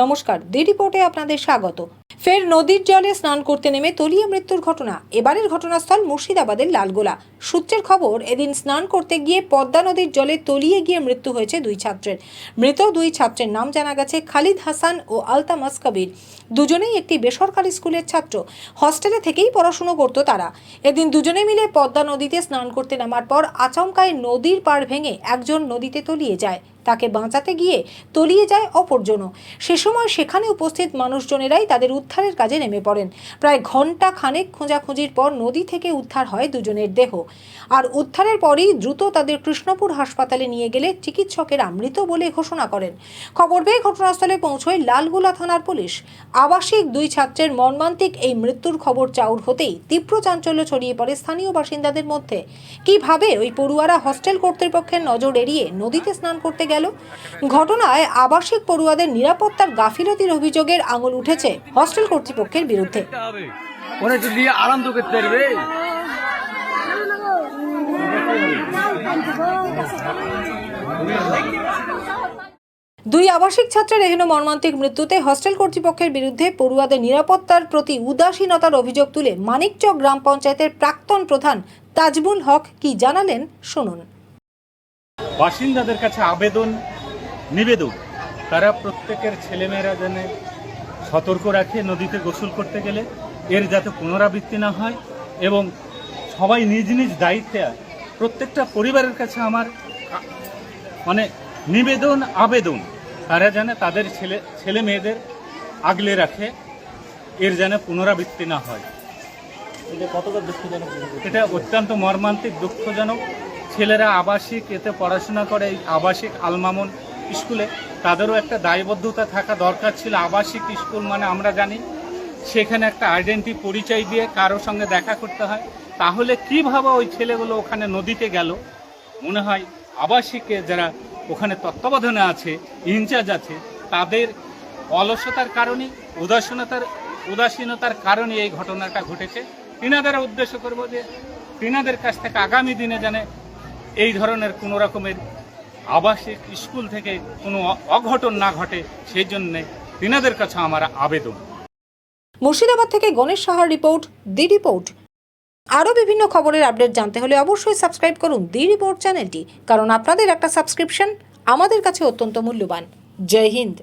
নমস্কার দি রিপোর্টে আপনাদের স্বাগত। ফের নদীর জলে স্নান করতে নেমে তলিয়ে মৃত্যুর ঘটনা। এবারের ঘটনাস্থল মুর্শিদাবাদের লালগোলা। সূত্রের খবর, এদিন স্নান করতে গিয়ে পদ্মা নদীর জলে তলিয়ে গিয়ে মৃত্যু হয়েছে দুই ছাত্রের। মৃত দুই ছাত্রের নাম জানা গেছে খালিদ হাসান ও আলতামাস কবির। দুজনেই একটি বেসরকারি স্কুলের ছাত্র। হস্টেলে থেকেই পড়াশুনো করতো তারা। এদিন দুজনে মিলে পদ্মা নদীতে স্নান করতে নামার পর আচমকায় নদীর পাড় ভেঙে একজন নদীতে তলিয়ে যায়। তাকে বাঁচাতে গিয়ে তলিয়ে যায় অপরজনও। সে সময় সেখানে উপস্থিত মানুষজনেরাই তাদের উদ্ধারের কাজে নেমে পড়েন। প্রায় ঘণ্টা খানেক খোঁজাখুঁজির পর নদী থেকে উদ্ধার হয় দুজনের দেহ। আর উদ্ধারের পরই দ্রুত তাদের কৃষ্ণপুর হাসপাতালে নিয়ে গেলে চিকিৎসকেরা মৃত বলে ঘোষণা করেন। খবর পেয়ে ঘটনাস্থলে পৌঁছয় লালগোলা থানার পুলিশ। আবাসিক দুই ছাত্রের মর্মান্তিক এই মৃত্যুর খবর চাউর হতেই তীব্র চাঞ্চল্য ছড়িয়ে পড়ে স্থানীয় বাসিন্দাদের মধ্যে। কীভাবে ওই পড়ুয়ারা হস্টেল কর্তৃপক্ষের নজর এড়িয়ে নদীতে স্নান করতে গেল? ঘটনায় আবাসিক পড়ুয়াদের নিরাপত্তার গাফিলতির অভিযোগের আঙুল উঠেছে হস্টেল কর্তৃপক্ষের বিরুদ্ধে। দুই আবাসিক ছাত্রের এহেন মর্মান্তিক মৃত্যুতে হস্টেল কর্তৃপক্ষের বিরুদ্ধে পড়ুয়াদের নিরাপত্তার প্রতি উদাসীনতার অভিযোগ তুলে মানিকচক গ্রাম পঞ্চায়েতের প্রাক্তন প্রধান তাজবুল হক কি জানালেন শুনুন। বাসিন্দাদের কাছে আবেদন নিবেদন। তারা প্রত্যেকের ছেলেমেয়েরা যেন সতর্ক রাখে নদীতে গোসল করতে গেলে এর যাতে পুনরাবৃত্তি না হয় এবং সবাই নিজ নিজ দায়িত্বে প্রত্যেকটা পরিবারের কাছে আমার মানে নিবেদন আবেদন। তারা যেন তাদের ছেলে ছেলে মেয়েদের আগলে রাখে এর যেন পুনরাবৃত্তি না হয়। এটা অত্যন্ত মর্মান্তিক দুঃখজনক। ছেলেরা আবাসিক, এতে পড়াশোনা করে এই আবাসিক আলমামন স্কুলে। তাদেরও একটা দায়বদ্ধতা থাকা দরকার ছিল। আবাসিক স্কুল মানে আমরা জানি, সেখানে একটা আইডেন্টি পরিচয় দিয়ে কারোর সঙ্গে দেখা করতে হয়। তাহলে কীভাবে ওই ছেলেগুলো ওখানে নদীতে গেল? মনে হয় আবাসিকে যারা ওখানে তত্ত্বাবধানে আছে ইনচার্জ আছে, তাদের অলসতার কারণে, উদাসীনতার উদাসীনতার কারণে এই ঘটনাটা ঘটেছে। তিনাদের উদ্দেশ্য করব যে, তিনাদের কাছ থেকে আগামী দিনে যেন এই ধরনের কোনো রকমের আবাসিক স্কুল থেকে কোনো অঘটন না ঘটে, সেই জন্যে তিনাদের কাছে আমার আবেদন। মুর্শিদাবাদ থেকে গণেশ সাহার রিপোর্ট, দি রিপোর্ট। আরও বিভিন্ন খবরের আপডেট জানতে হলে অবশ্যই সাবস্ক্রাইব করুন দি রিপোর্ট চ্যানেলটি, কারণ আপনাদের একটা সাবস্ক্রিপশন আমাদের কাছে অত্যন্ত মূল্যবান। জয় হিন্দ।